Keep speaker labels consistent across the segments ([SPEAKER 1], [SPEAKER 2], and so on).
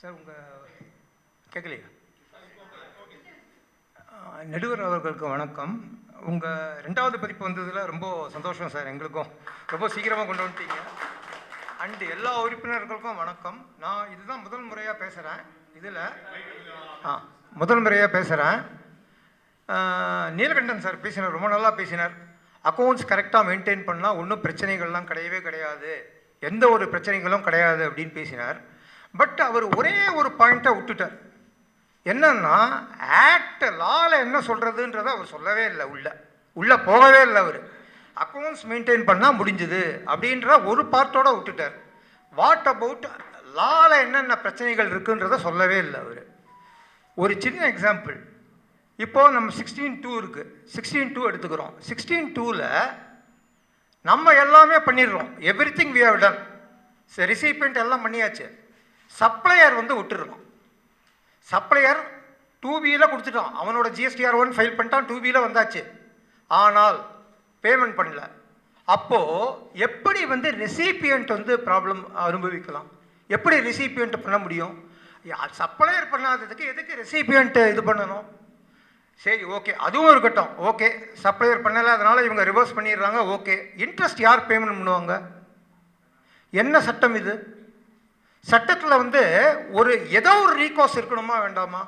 [SPEAKER 1] Sir உங்கள் கேட்கலையா நடுவர் அவர்களுக்கு வணக்கம். உங்கள் ரெண்டாவது பதிப்பு வந்ததில் ரொம்ப சந்தோஷம் சார் எங்களுக்கும். ரொம்ப சீக்கிரமாக கொண்டு வந்துட்டீங்க. அண்டு எல்லா உறுப்பினர்களுக்கும் வணக்கம். நான் இதுதான் முதல் முறையாக பேசுகிறேன் இதில் ஆ முதல் முறையாக பேசுகிறேன் நீலகண்டன் சார் பேசினார் ரொம்ப நல்லா பேசினார். அக்கௌண்ட்ஸ் கரெக்டாக மெயின்டைன் பண்ணால் ஒன்றும் பிரச்சனைகள்லாம் கிடையவே கிடையாது. எந்த ஒரு பிரச்சனைகளும் கிடையாது அப்படின்னு பேசினார். பட் அவர் ஒரே ஒரு பாயிண்ட்டை விட்டுட்டார். என்னன்னா ஆக்ட் லால என்ன சொல்கிறதுன்றதை அவர் சொல்லவே இல்லை உள்ள. உள்ளே போகவே இல்லை அவர். அக்கௌண்ட்ஸ் மெயின்டைன் பண்ணால் முடிஞ்சுது அப்படின்ற ஒரு பார்ட்டோட விட்டுட்டார். வாட் அபவுட் லால என்னென்ன பிரச்சனைகள் இருக்குன்றதை சொல்லவே இல்லை அவர். ஒரு சின்ன எக்ஸாம்பிள் இப்போது நம்ம சிக்ஸ்டீன் டூ இருக்குது சிக்ஸ்டீன் டூ எடுத்துக்கிறோம். சிக்ஸ்டீன் டூவில் நம்ம எல்லாமே பண்ணிடுறோம். Everything we have done ரிசீப்மெண்ட் எல்லாம் பண்ணியாச்சு. சப்ளையர் வந்து விட்டுடுறோம் சப்ளையர் டூ பியில் கொடுத்துட்டான். அவனோட ஜிஎஸ்டிஆர் ஒன் ஃபைல் பண்ணிட்டான் டூ பியில் வந்தாச்சு. ஆனால் பேமெண்ட் பண்ணல. அப்போது எப்படி வந்து ரெசிபியன்ட் வந்து ப்ராப்ளம் அனுபவிக்கலாம்? எப்படி ரெசிபியன்ட் பண்ண முடியும்? சப்ளையர் பண்ணாததுக்கு எதுக்கு ரெசிபியன்ட் இது பண்ணணும்? சரி ஓகே அதுவும் இருக்கட்டும். ஓகே சப்ளையர் பண்ணலை அதனால் இவங்க ரிவர்ஸ் பண்ணிடுறாங்க. ஓகே இன்ட்ரெஸ்ட் யார் பேமெண்ட் பண்ணுவாங்க? என்ன சட்டம் இது? சட்டத்தில் வந்து ஒரு ஏதோ ஒரு ரீகோர்ஸ் இருக்கணுமா வேண்டாமா?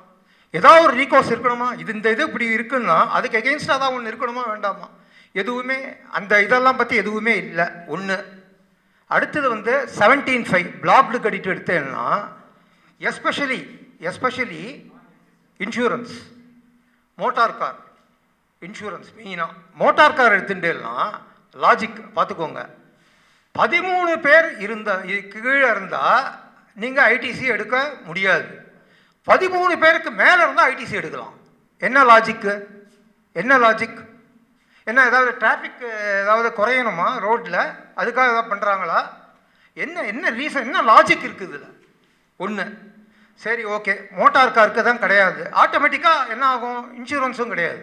[SPEAKER 1] ஏதோ ஒரு ரீகோர்ஸ் இருக்கணுமா? இது இந்த இது இப்படி இருக்குன்னா அதுக்கு எகெயின்ஸ்டாக தான் ஒன்று இருக்கணுமா வேண்டாமா? எதுவுமே அந்த இதெல்லாம் பற்றி எதுவுமே இல்லை. ஒன்று அடுத்தது வந்து செவன்டீன் ஃபைவ் பிளாக்டு கடிட்டு எடுத்தேன்னா especially especially insurance motor car insurance மெயினாக மோட்டார் கார் எடுத்துட்டேன்னா லாஜிக் பார்த்துக்கோங்க. பதிமூணு பேர் இருந்த கீழே இருந்தால் நீங்கள் ஐடிசி எடுக்க முடியாது. பதிமூணு பேருக்கு மேலே இருந்தால் ஐடிசி எடுக்கலாம். என்ன லாஜிக்கு என்ன லாஜிக் என்ன ஏதாவது டிராஃபிக் ஏதாவது குறையணுமா ரோட்டில் அதுக்காக ஏதாவது பண்ணுறாங்களா என்ன என்ன ரீசன் என்ன லாஜிக் இருக்குது இதில்? ஒன்று சரி ஓகே மோட்டார் காருக்கு தான் கிடையாது. ஆட்டோமேட்டிக்காக என்ன ஆகும்? இன்சூரன்ஸும் கிடையாது.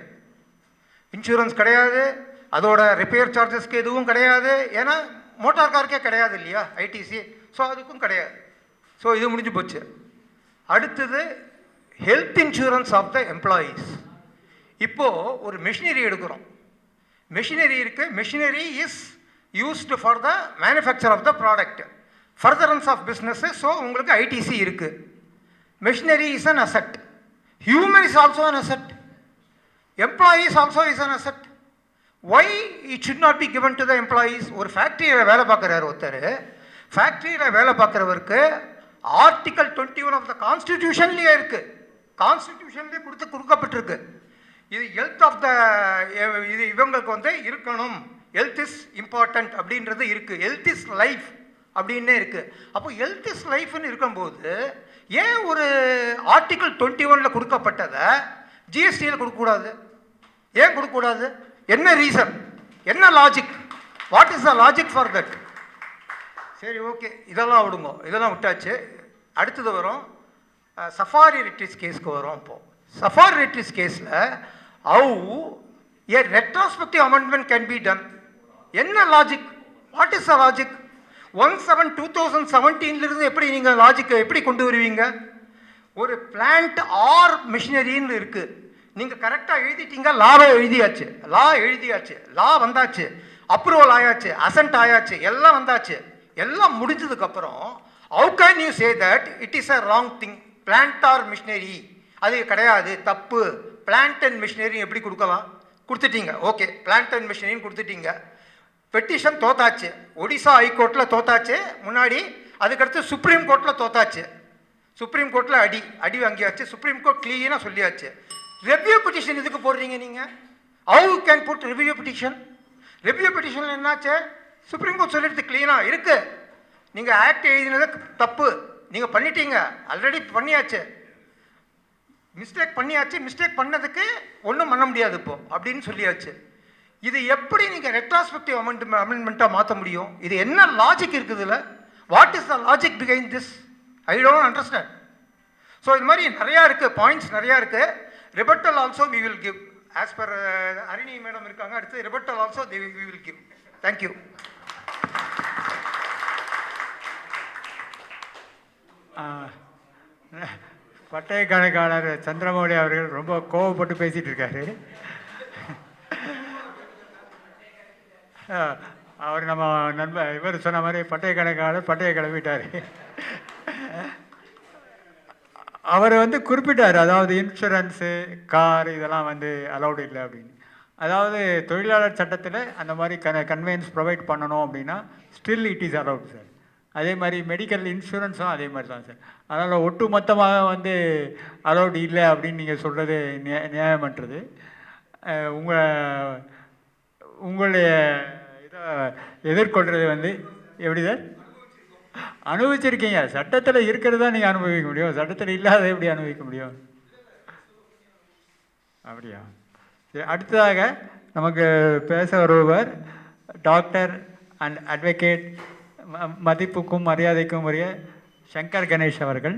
[SPEAKER 1] இன்சூரன்ஸ் கிடையாது. அதோட ரிப்பேர் சார்ஜஸ்க்கு எதுவும் கிடையாது. ஏன்னா மோட்டார் காருக்கே கிடையாது இல்லையா? ஐடிசி ஸோ அதுக்கும் கிடையாது. ஸோ இது முடிஞ்சு போச்சு. அடுத்தது health insurance of the employees இப்போது ஒரு மிஷினரி எடுக்கிறோம். மிஷினரி இருக்குது machinery is used for the manufacture of the product furtherance of business so உங்களுக்கு ஐடிசி இருக்குது machinery is an asset human is also an asset employees also is an asset why it should not be given to the employees ஒரு ஃபேக்ட்ரியில் வேலை பார்க்குறாரு ஒருத்தர். ஃபேக்ட்ரியில் வேலை பார்க்குறவருக்கு article twenty one of the கான்ஸ்டிடியூஷன்லேயே இருக்குது கான்ஸ்டிடியூஷன்லேயே கொடுத்து கொடுக்கப்பட்டிருக்கு. இது ஹெல்த் ஆஃப் த இது இவங்களுக்கு வந்து இருக்கணும். ஹெல்த் இஸ் இம்பார்ட்டண்ட் அப்படின்றது இருக்குது ஹெல்த் இஸ் லைஃப் அப்படின்னே இருக்குது அப்போ ஹெல்த் இஸ் லைஃப்னு இருக்கும்போது ஏன் ஒரு ஆர்டிகல் டுவெண்ட்டி ஒனில் கொடுக்கப்பட்டதை ஜிஎஸ்டியில் கொடுக்கக்கூடாது? ஏன் கொடுக்கக்கூடாது? என்ன ரீசன் என்ன logic what is the logic for that சரி ஓகே இதெல்லாம் விடுங்க. இதெல்லாம் விட்டாச்சு. அடுத்தது வரும் சஃபாரி ரிட்ரிஸ் கேஸ்க்கு வரும் அப்போது சஃபாரி ரிட்ரிஸ் கேஸில் how a retrospective amendment can be done என்ன logic what is a logic one seven two thousand செவன்டீன்லேருந்து எப்படி நீங்கள் லாஜிக்கை எப்படி கொண்டு வருவீங்க? ஒரு பிளான்ட் ஆர் மிஷினரின்னு இருக்குது நீங்கள் கரெக்டாக எழுதிட்டீங்க லாவை எழுதியாச்சு. லா எழுதியாச்சு. லா வந்தாச்சு. அப்ரூவல் ஆயாச்சு. அசன்ட் ஆயாச்சு. எல்லாம் வந்தாச்சு. எல்லாம் முடிஞ்சதுக்கப்புறம் how can you say that it is a wrong thing plant or machinery அது கிடையாது தப்பு. பிளான்ட் அண்ட் மிஷினரி எப்படி கொடுக்கலாம்? கொடுத்துட்டீங்க. ஓகே பிளான்ட் அண்ட் மிஷினரின்னு கொடுத்துட்டீங்க. பெட்டிஷன் தோத்தாச்சு. ஒடிசா ஹைகோர்ட்டில் தோத்தாச்சு. முன்னாடி அதுக்கடுத்து சுப்ரீம் கோர்ட்டில் தோத்தாச்சு. சுப்ரீம் கோர்ட்டில் அடி. அடி வாங்கியாச்சு. சுப்ரீம் கோர்ட் க்ளீனாக சொல்லியாச்சு. ரெவ்யூ பெட்டிஷன் எதுக்கு போடுறீங்க நீங்கள் how can put review petition review petition என்னாச்சு? சுப்ரீம் கோர்ட் சொல்லிடுது க்ளீனாக இருக்குது நீங்கள் ஆக்ட் எழுதினது தப்பு. நீங்கள் பண்ணிட்டீங்க. ஆல்ரெடி பண்ணியாச்சு. மிஸ்டேக் பண்ணியாச்சு. மிஸ்டேக் பண்ணதுக்கு ஒன்றும் பண்ண முடியாது இப்போ. அப்படின்னு சொல்லியாச்சு. இது எப்படி நீங்கள் ரெட்ராஸ்பெக்டிவ் அமெண்ட் அமெண்ட்மெண்ட்டாக மாற்ற முடியும்? இது என்ன லாஜிக் இருக்குதுல்ல what is the logic behind this I don't understand so இது மாதிரி நிறையா இருக்குது பாயிண்ட்ஸ் நிறையா இருக்குது rebuttal also we will give as per Arini madam இருக்காங்க. அடுத்து rebuttal also we will give thank you
[SPEAKER 2] பட்டய கணக்காளர் சந்திரமௌலி அவர்கள் ரொம்ப கோவப்பட்டு பேசிட்டு இருக்காரு. அவர் நம்ம நண்பர் இவர் சொன்ன மாதிரி பட்டய கணக்காளர் பட்டய கிளம்பிட்டார். அவர் வந்து குறிப்பிட்டார் அதாவது இன்சூரன்ஸு கார் இதெல்லாம் வந்து அலௌடு இல்லை அப்படின்னு. அதாவது தொழிலாளர் சட்டத்தில் அந்த மாதிரி கன கன்வெயன்ஸ் ப்ரொவைட் பண்ணணும் அப்படின்னா still it is allowed sir அதே மாதிரி மெடிக்கல் இன்சூரன்ஸும் அதே மாதிரி தான் சார் அதனால் ஒட்டு மொத்தமாக வந்து அலௌட் இல்லை அப்படின்னு நீங்கள் சொல்கிறது நியா நியாயமற்றது. உங்கள் உங்களுடைய இதை எதிர்கொள்கிறது வந்து எப்படி சார் அனுபவிச்சிருக்கீங்க. சட்டத்தில் இருக்கிறதா நீங்கள் அனுபவிக்க முடியும். சட்டத்தில் இல்லாத எப்படி அனுபவிக்க முடியும்? அப்படியா? சரி அடுத்ததாக நமக்கு பேச வருபவர் டாக்டர் அண்ட் அட்வொகேட் மதிப்புக்கும் மரியாதைக்கும் உரிய சங்கர் கணேஷ் அவர்கள்